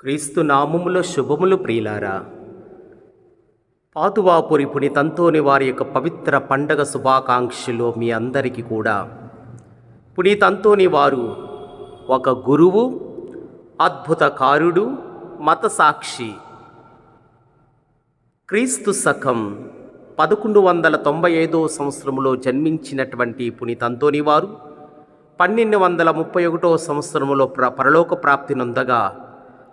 క్రీస్తు నామములో శుభములు ప్రియులారా. పాతువాపురి పునీతంతోని వారి యొక్క పవిత్ర పండగ శుభాకాంక్షలు మీ అందరికీ కూడా. పునీతంతోని వారు ఒక గురువు అద్భుతకారుడు మత సాక్షి క్రీస్తు శకం పదకొండు వందల తొంభై ఐదో సంవత్సరంలో జన్మించినటువంటి పునీతంతోని వారు పన్నెండు వందల ముప్పై ఒకటో సంవత్సరంలో ప్ర పరలోక ప్రాప్తి నొందగా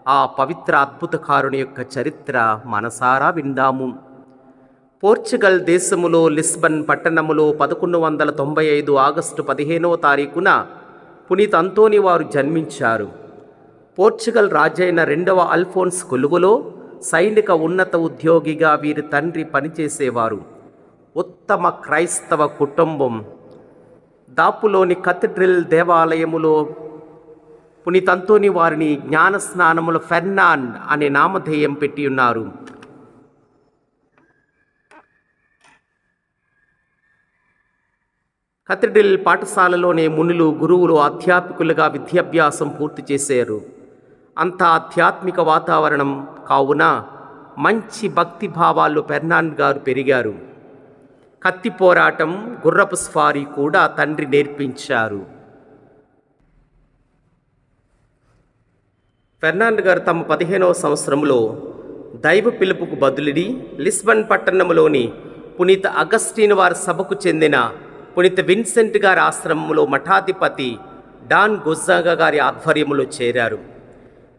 ఆ పవిత్ర అద్భుతకారుని యొక్క చరిత్ర మనసారా విందాము. పోర్చుగల్ దేశములో లిస్బన్ పట్టణములో పదకొండు వందల తొంభై ఐదు ఆగస్టు పదిహేనవ తారీఖున పునీత్ అంతోని వారు జన్మించారు. పోర్చుగల్ రాజైన రెండవ అల్ఫోన్స్ కొలువులో సైనిక ఉన్నత ఉద్యోగిగా వీరి తండ్రి పనిచేసేవారు. ఉత్తమ క్రైస్తవ కుటుంబం. దాపులోని కథడ్రిల్ దేవాలయములో పునీతంతోని వారిని జ్ఞాన స్నానముల ఫెర్నాండ్ అనే నామధేయం పెట్టి ఉన్నారు. కథడిల్ పాఠశాలలోనే మునులు గురువులు అధ్యాపకులుగా విద్యాభ్యాసం పూర్తి చేశారు. అంత ఆధ్యాత్మిక వాతావరణం కావున మంచి భక్తి భావాలు పెర్నాన్ గారు పెరిగారు. కత్తి పోరాటం గుర్రపు స్వారీ కూడా తండ్రి నేర్పించారు. ఫెర్నాండ్ గారు తమ పదిహేనవ సంవత్సరంలో దైవ పిలుపుకు బదులుడి లిస్బన్ పట్టణంలోని పునీత అగస్టీన్ వారి సభకు చెందిన పునీత విన్సెంట్ గారి ఆశ్రమంలో మఠాధిపతి డాన్ గుజ్జాగా గారి ఆధ్వర్యంలో చేరారు.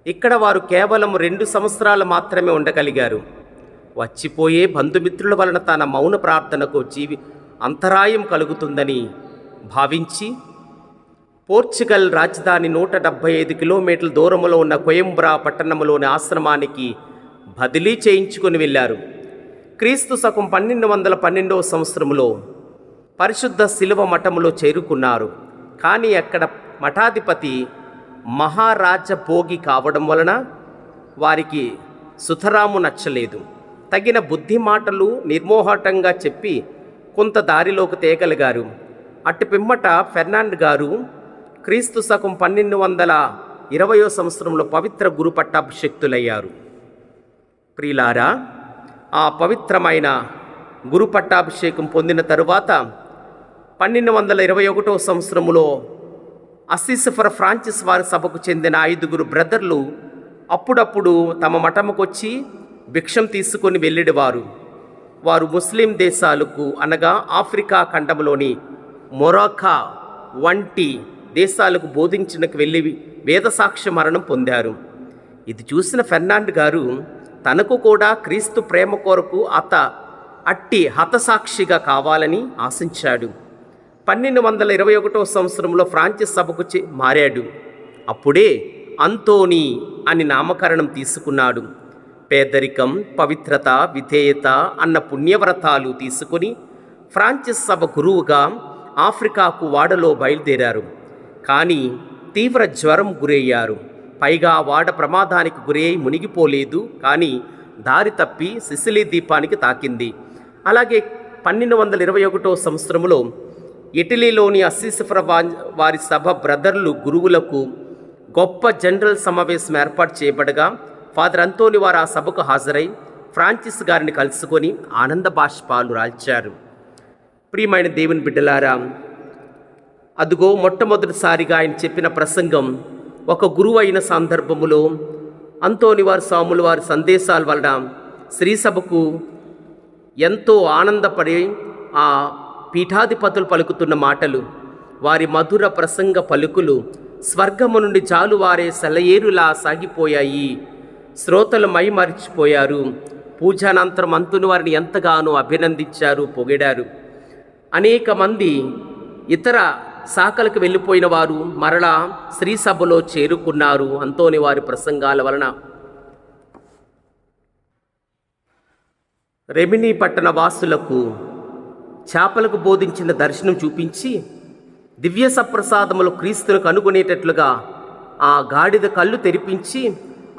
ఇక్కడ వారు కేవలం రెండు సంవత్సరాలు మాత్రమే ఉండగలిగారు. వచ్చిపోయే బంధుమిత్రుల వలన తన మౌన ప్రార్థనకు జీవి అంతరాయం కలుగుతుందని భావించి పోర్చుగల్ రాజధాని నూట డెబ్భై ఐదు కిలోమీటర్ల దూరంలో ఉన్న కొయంబ్రా పట్టణంలోని ఆశ్రమానికి బదిలీ చేయించుకుని వెళ్ళారు. క్రీస్తు శకం పన్నెండు వందల పన్నెండవ సంవత్సరంలో పరిశుద్ధ శిలువ మఠములో చేరుకున్నారు. కానీ అక్కడ మఠాధిపతి మహారాజ భోగి కావడం వలన వారికి సుతరాము నచ్చలేదు. తగిన బుద్ధి మాటలు నిర్మోహటంగా చెప్పి కొంత దారిలోకి తేగలిగారు. అటు పిమ్మట ఫెర్నాండ్ గారు క్రీస్తు శకం పన్నెండు వందల ఇరవయో సంవత్సరంలో పవిత్ర గురు పట్టాభిషక్తులయ్యారు. ప్రియులారా ఆ పవిత్రమైన గురు పట్టాభిషేకం పొందిన తరువాత పన్నెండు వందల ఇరవై ఒకటో సంవత్సరంలో అసిసిఫర్ ఫ్రాన్సిస్ వారి సభకు చెందిన ఐదుగురు బ్రదర్లు అప్పుడప్పుడు తమ మఠముకొచ్చి భిక్షం తీసుకొని వెళ్ళేవారు వారు ముస్లిం దేశాలకు అనగా ఆఫ్రికా ఖండంలోని మొరాకా వంటి దేశాలకు బోధించడానికి వెళ్ళి వేదసాక్ష్య మరణం పొందారు. ఇది చూసిన ఫెర్నాండ్ గారు తనకు కూడా క్రీస్తు ప్రేమ కొరకు అత అట్టి హతసాక్షిగా కావాలని ఆశించాడు. పన్నెండు వందల ఇరవై ఒకటో సంవత్సరంలో ఫ్రాన్సిస్ సభకు మారాడు. అప్పుడే అంతోని అని నామకరణం తీసుకున్నాడు. పేదరికం పవిత్రత విధేయత అన్న పుణ్యవ్రతాలు తీసుకుని ఫ్రాన్సిస్ సభ గురువుగా ఆఫ్రికాకు వాడలో బయలుదేరారు. కానీ తీవ్ర జ్వరం గురయ్యారు. పైగా వాడ ప్రమాదానికి గురై మునిగిపోలేదు. కానీ దారి తప్పి సిసిలీ దీపానికి తాకింది. అలాగే పన్నెండు వందల ఇరవై ఒకటో సంవత్సరంలో ఇటలీలోని అస్సిసఫర వారి సభ బ్రదర్లు గురువులకు గొప్ప జనరల్ సమావేశం ఏర్పాటు చేయబడగా ఫాదర్ అంతోని వారు ఆ సభకు హాజరై ఫ్రాన్సిస్ గారిని కలుసుకొని ఆనంద బాష్పాలు రాల్చారు. ప్రియమైన దేవుని బిడ్డలారా అదుగో మొట్టమొదటిసారిగా ఆయన చెప్పిన ప్రసంగం ఒక గురువు అయిన సందర్భములో అంతోనివారి స్వాముల వారి సందేశాల వలన శ్రీసభకు ఎంతో ఆనందపడి ఆ పీఠాధిపతులు పలుకుతున్న మాటలు వారి మధుర ప్రసంగ పలుకులు స్వర్గము నుండి జాలువారే సెలయేరులా సాగిపోయాయి. శ్రోతలు మైమరిచిపోయారు. పూజానంతరం అంతుని వారిని ఎంతగానో అభినందించారు పొగిడారు. అనేక మంది ఇతర సాకలకు వెళ్ళిపోయిన వారు మరలా శ్రీసభలో చేరుకున్నారు అంతోని వారి ప్రసంగాల వలన. రెమినీ పట్టణ వాసులకు చేపలకు బోధించిన దర్శనం చూపించి దివ్య సప్రసాదములు క్రీస్తును కనుగొనేటట్లుగా ఆ గాడిద కళ్ళు తెరిపించి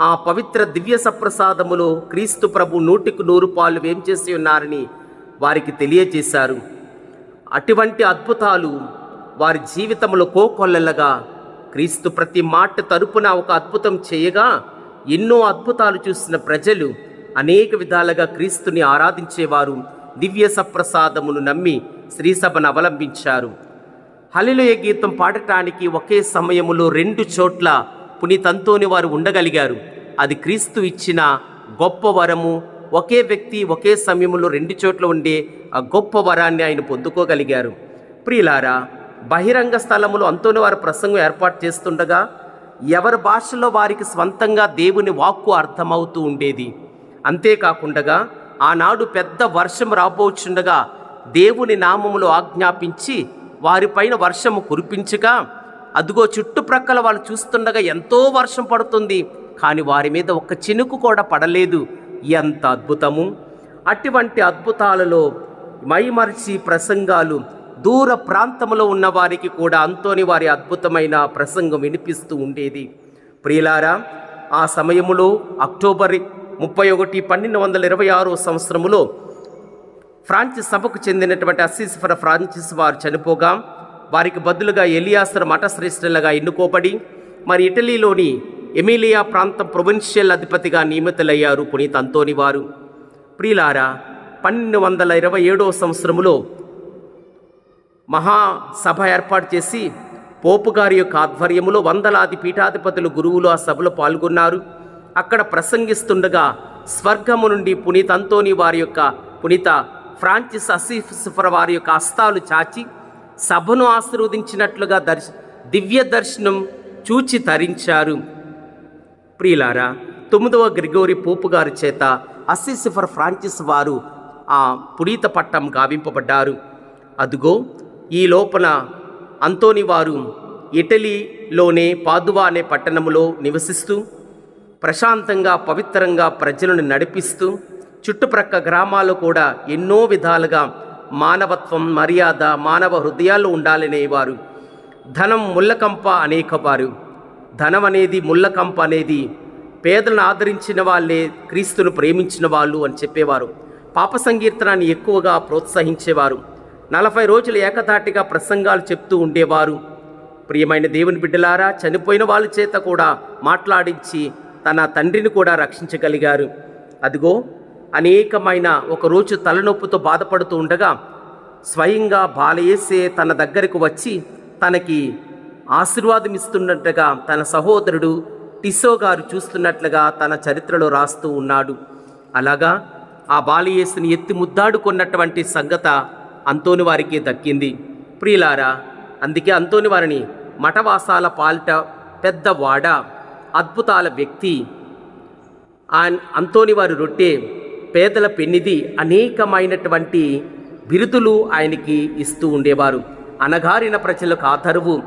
ఆ పవిత్ర దివ్య సప్రసాదములు క్రీస్తు ప్రభు నూటికి నూరు పాలు వేం చేసి ఉన్నారని వారికి తెలియజేశారు. అటువంటి అద్భుతాలు వారి జీవితంలో కోకొల్లలుగా క్రీస్తు ప్రతి మాట తరపున ఒక అద్భుతం చేయగా ఎన్నో అద్భుతాలు చూసిన ప్రజలు అనేక విధాలుగా క్రీస్తుని ఆరాధించేవారు దివ్య సప్రసాదమును నమ్మి శ్రీసభను అవలంబించారు. హలిలోయ గీతం పాడటానికి ఒకే సమయములో రెండు చోట్ల పునీతంతోని వారు ఉండగలిగారు. అది క్రీస్తు ఇచ్చిన గొప్ప వరము ఒకే వ్యక్తి ఒకే సమయంలో రెండు చోట్ల ఉండే ఆ గొప్ప వరాన్ని ఆయన పొందుకోగలిగారు. ప్రియులారా బహిరంగ స్థలములో అంతోని వారి ప్రసంగం ఏర్పాటు చేస్తుండగా ఎవరి భాషలో వారికి స్వంతంగా దేవుని వాక్కు అర్థమవుతూ ఉండేది. అంతేకాకుండా ఆనాడు పెద్ద వర్షం రాబోచుండగా దేవుని నామములో ఆజ్ఞాపించి వారిపైన వర్షము కురిపించగా అదిగో చుట్టుప్రక్కల వాళ్ళు చూస్తుండగా ఎంతో వర్షం పడుతుంది. కానీ వారి మీద ఒక్క చినుకు కూడా పడలేదు. ఎంత అద్భుతము! అటువంటి అద్భుతాలలో మైమరిచి ప్రసంగాలు దూర ప్రాంతంలో ఉన్న వారికి కూడా అంతోని వారి అద్భుతమైన ప్రసంగం వినిపిస్తూ ఉండేది. ప్రియులారా ఆ సమయములో అక్టోబర్ ముప్పై ఒకటి పన్నెండు వందల ఇరవై ఆరో సంవత్సరములో ఫ్రాన్సిస్ సభకు చెందినటువంటి అసీస్ఫర ఫ్రాన్సిస్ వారు చనిపోగా వారికి బదులుగా ఎలియాసర్ మఠశ్రేష్ఠులుగా ఎన్నుకోబడి మరి ఇటలీలోని ఎమిలియా ప్రాంతం ప్రొవిన్షియల్ అధిపతిగా నియమితులయ్యారు పునీత్ అంతోని వారు. ప్రియులారా పన్నెండు వందల ఇరవై ఏడో సంవత్సరములో మహాసభ ఏర్పాటు చేసి పోపు గారి యొక్క ఆధ్వర్యములో వందలాది పీఠాధిపతులు గురువులు ఆ సభలో పాల్గొన్నారు. అక్కడ ప్రసంగిస్తుండగా స్వర్గము నుండి పునీతంతోని వారి యొక్క పునీత ఫ్రాన్సిస్ అసిఫర్ వారి యొక్క హస్తాలు చాచి సభను ఆశీర్వదించినట్లుగా దర్శ దివ్య దర్శనం చూచి తరించారు. ప్రియులారా తొమ్మిదవ గ్రిగోరి పోపు గారి చేత అసీసిఫర్ ఫ్రాన్సిస్ వారు ఆ పునీత పట్టం గావింపబడ్డారు. అదుగో ఈ లోపల అంతోని వారు ఇటలీలోనే పాదువా అనే పట్టణములో నివసిస్తూ ప్రశాంతంగా పవిత్రంగా ప్రజలను నడిపిస్తూ చుట్టుప్రక్క గ్రామాలు కూడా ఎన్నో విధాలుగా మానవత్వం మర్యాద మానవ హృదయాలు ఉండాలనేవారు ధనం ముళ్ళకంప అనేకవారు ధనం అనేది ముళ్ళకంప అనేది పేదలను ఆదరించిన వాళ్ళే క్రీస్తును ప్రేమించిన వాళ్ళు అని చెప్పేవారు. పాప సంకీర్తనాన్ని ఎక్కువగా ప్రోత్సహించేవారు. నలభై రోజులు ఏకధాటిగా ప్రసంగాలు చెప్తూ ఉండేవారు. ప్రియమైన దేవుని బిడ్డలారా చనిపోయిన వాళ్ళ చేత కూడా మాట్లాడించి తన తండ్రిని కూడా రక్షించగలిగారు. అదిగో అనేకమైన ఒకరోజు తలనొప్పితో బాధపడుతూ ఉండగా స్వయంగా బాలయేసే తన దగ్గరకు వచ్చి తనకి ఆశీర్వాదం ఇస్తున్నట్టుగా తన సహోదరుడు టిసో గారు చూస్తున్నట్లుగా తన చరిత్రలో రాస్తూ ఉన్నాడు. అలాగా ఆ బాలయేసుని ఎత్తి ముద్దాడుకున్నటువంటి సంగత అంతోని వారికి దక్కింది. ప్రియులారా అందుకే అంతోని వారిని మఠవాసాల పాలిట పెద్దవాడ అద్భుతాల వ్యక్తి అంతోని వారి రొట్టె పేదల పెన్నిది అనేకమైనటువంటి బిరుదులు ఆయనకి ఇస్తూ ఉండేవారు. అనగారిన ప్రజలకు ఆదరువు.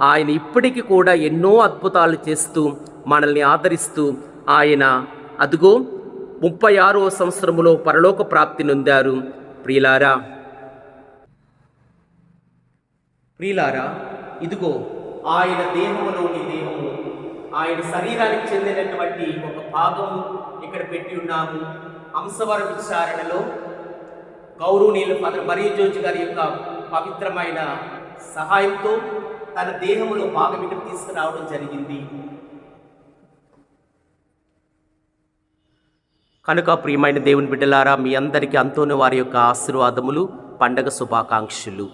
ఆయన ఇప్పటికీ కూడా ఎన్నో అద్భుతాలు చేస్తూ మనల్ని ఆదరిస్తూ ఆయన అదుగో ముప్పై ఆరో సంవత్సరములో పరలోక ప్రాప్తి నొందారు. ప్రియులారా ప్రియులారా ఇదిగో ఆయన దేహములోని దేహము ఆయన శరీరానికి చెందినటువంటి ఒక భాగము ఇక్కడ పెట్టి ఉన్నాము. అంశవర విచారణలో గౌరవనీయులు ఫాదర్ మరియ జోజి గారి యొక్క పవిత్రమైన సహాయంతో తన దేహములో భాగం ఇక్కడ తీసుకురావడం జరిగింది. కనుక ప్రియమైన దేవుని బిడ్డలారా మీ అందరికీ అంతోని వారి యొక్క ఆశీర్వాదములు పండగ శుభాకాంక్షలు.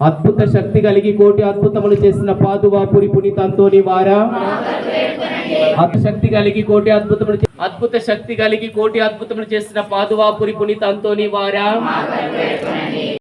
అద్భుత శక్తి కలిగి కోటి అద్భుతములు చేసిన పాదువాపురి పునీతంతోని వారా? అద్భుత శక్తి కలిగి కోటి అద్భుతములు అద్భుత శక్తి కలిగి కోటి అద్భుతములు చేసిన పాదువాపురి పునీతంతోని వారా?